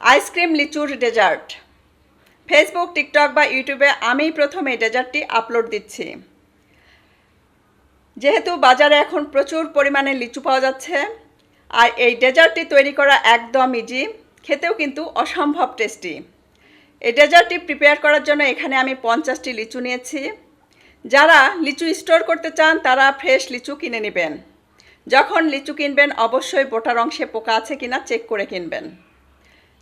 Ice cream লিচুর dessert Facebook TikTok বা ইউটিউবে আমি প্রথম ডেজার্টটি আপলোড দিচ্ছি। যেহেতু বাজারে এখন প্রচুর পরিমাণে লিচু পাওয়া যাচ্ছে, আর এই ডেজার্টটি তৈরি করা একদম ইজি খেতেও কিন্তু অসম্ভব টেস্টি এই ডেজার্টটি প্রিপেয়ার করার জন্য এখানে আমি পঞ্চাশটি লিচু নিয়েছি। যারা লিচু স্টোর করতে চান, তারা ফ্রেশ লিচু কিনে নেবেন। যখন লিচু কিনবেন, অবশ্যই বোটার অংশে পোকা আছে কিনা চেক করে কিনবেন।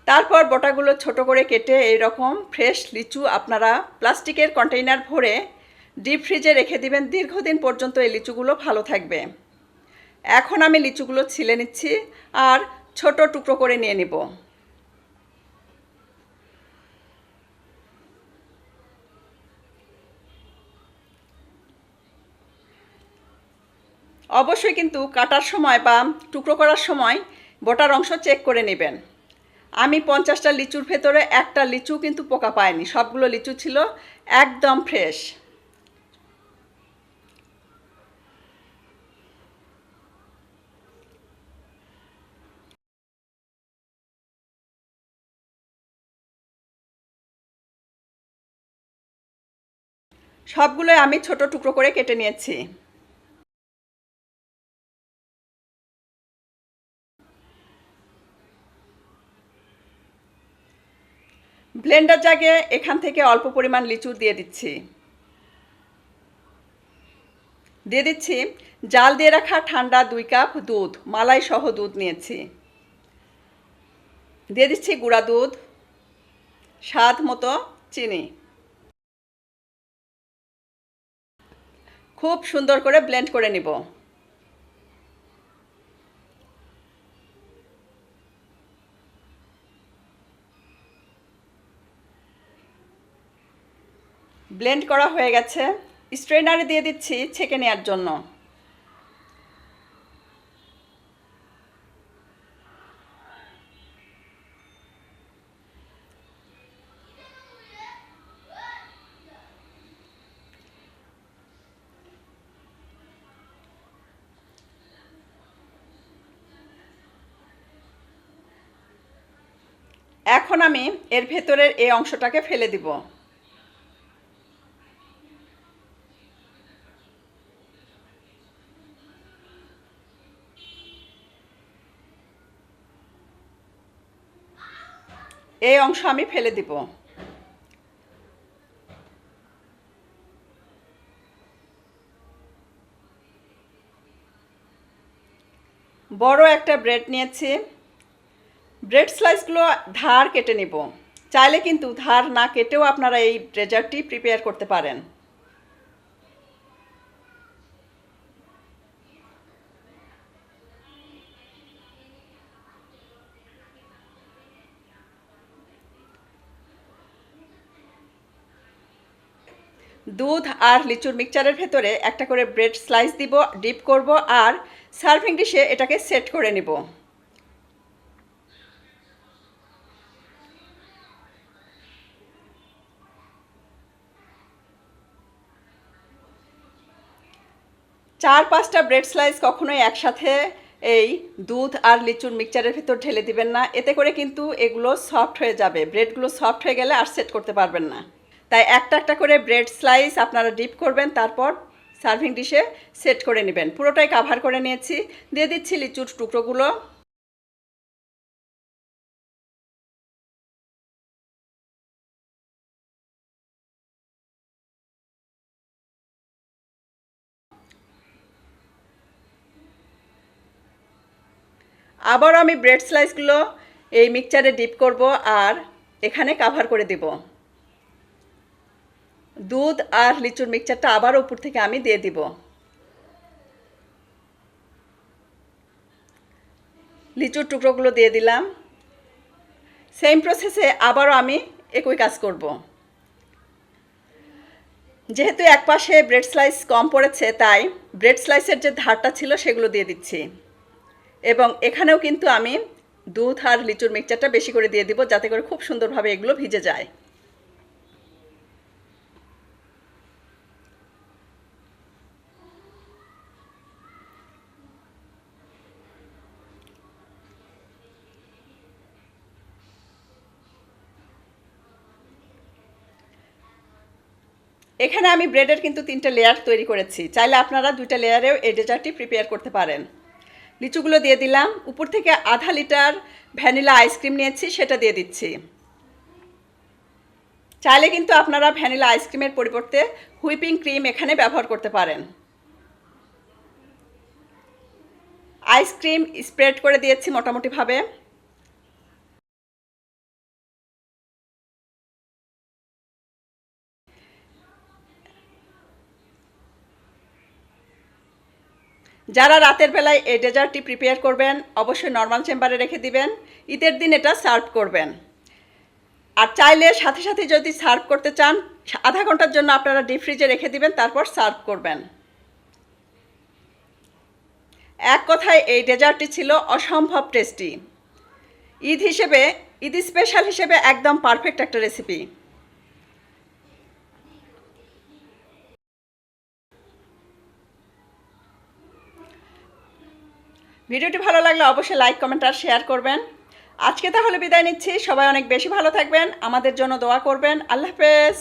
তারপর বোটাগুলো ছোট করে কেটে এই রকম ফ্রেশ লিচু আপনারা প্লাস্টিকের কন্টেইনার ভরে ডিপ ফ্রিজে রেখে দিবেন। দীর্ঘদিন পর্যন্ত এই লিচুগুলো ভালো থাকবে। এখন আমি লিচুগুলো ছিলে নিচ্ছি আর ছোট টুকরো করে নিয়ে নিব। অবশ্যই কিন্তু কাটার সময় বা টুকরো করার সময় বোটার অংশ চেক করে নেবেন। আমি পঞ্চাশটা লিচুর ভেতরে একটা লিচু কিন্তু পোকা পায়নি সবগুলো লিচু ছিল একদম ফ্রেশ সবগুলোই আমি ছোট টুকরো করে কেটে নিয়েছি। ব্লেন্ডার জাগে, এখান থেকে অল্প পরিমাণ লিচু দিয়ে দিচ্ছি। দিয়ে দিচ্ছি, জাল দিয়ে রাখা ঠান্ডা দুই কাপ দুধ, মালাই সহ দুধ নিয়েছি। দিয়ে দিচ্ছি গুঁড়া দুধ, স্বাদ মতো চিনি। খুব সুন্দর করে ব্লেন্ড করে নিব। ব্লেন্ড করা হয়ে গেছে। স্ট্রেনারে দিয়ে দিচ্ছি ছেঁকে নেওয়ার জন্য। এখন আমি এর ভেতরের এই অংশটাকে ফেলে দিব। এই অংশ আমি ফেলে দিব। বড় একটা ব্রেড নিয়েছি। ব্রেড স্লাইসগুলো ধার কেটে নিব। চাইলে কিন্তু ধার না কেটেও আপনারা এই ডেজার্টটি প্রিপেয়ার করতে পারেন। দুধ আর লিচুর মিক্সচারের ভেতরে একটা করে ব্রেড স্লাইস দিব ডিপ করব আর সার্ভিং ডিশে এটাকে সেট করে নিব। চার পাঁচটা ব্রেড স্লাইস কখনোই একসাথে এই দুধ আর লিচুর মিক্সচারের ভিতর ঢেলে দিবেন না। এতে করে কিন্তু এগুলো সফট হয়ে যাবে। ব্রেডগুলো সফট হয়ে গেলে আর সেট করতে পারবেন না। তাই একটা একটা করে ব্রেড স্লাইস আপনারা ডিপ করবেন, তারপর সার্ভিং ডিশে সেট করে নেবেন। পুরোটাই কাভার করে নিয়েছি। দিয়ে দিচ্ছি লিচুর টুকরোগুলো। আবার আমি ব্রেড স্লাইসগুলো এই মিক্সচারে ডিপ করব আর এখানে কাভার করে দেব। দুধ আর লিচুর মিক্সচারটা আবার উপর থেকে আমি দিয়ে দিব। লিচুর টুকরোগুলো দিয়ে দিলাম। সেম প্রসেসে আবারও আমি একই কাজ করব। যেহেতু এক পাশে ব্রেড স্লাইস কম পড়েছে, তাই ব্রেড স্লাইসের যে ধারটা ছিল সেগুলো দিয়ে দিচ্ছি। এবং এখানেও কিন্তু আমি দুধ আর লিচুর মিক্সচারটা বেশি করে দিয়ে দিব, যাতে করে খুব সুন্দরভাবে এগুলো ভিজে যায়। এখানে আমি ব্রেডের কিন্তু তিনটে লেয়ার তৈরি করেছি। চাইলে আপনারা দুইটা লেয়ারেও এই ডেজার্টটি প্রিপেয়ার করতে পারেন। লিচুগুলো দিয়ে দিলাম। উপর থেকে আধা লিটার ভ্যানিলা আইসক্রিম নিয়েছি, সেটা দিয়ে দিচ্ছি। চাইলে কিন্তু আপনারা ভ্যানিলা আইসক্রিমের পরিবর্তে হুইপিং ক্রিম এখানে ব্যবহার করতে পারেন। আইসক্রিম স্প্রেড করে দিয়েছি মোটামুটিভাবে। যারা রাতের বেলায় এই ডেজার্টটি প্রিপেয়ার করবেন, অবশ্যই নর্মাল চেম্বারে রেখে দিবেন। ঈদের দিন এটা সার্ভ করবেন। আর চাইলে সাথে সাথে যদি সার্ভ করতে চান, আধা ঘণ্টার জন্য আপনারা ডিপ ফ্রিজে রেখে দিবেন, তারপর সার্ভ করবেন। এক কথায় এই ডেজার্টটি ছিল অসম্ভব টেস্টি ঈদ হিসেবে, ঈদ স্পেশাল হিসেবে একদম পারফেক্ট একটা রেসিপি ভিডিওটি ভালো লাগলে অবশ্যই লাইক, কমেন্ট আর শেয়ার করবেন। আজকে তাহলে বিদায় নিচ্ছি। সবাই অনেক বেশি ভালো থাকবেন। আমাদের জন্য দোয়া করবেন। আল্লাহ হাফেজ।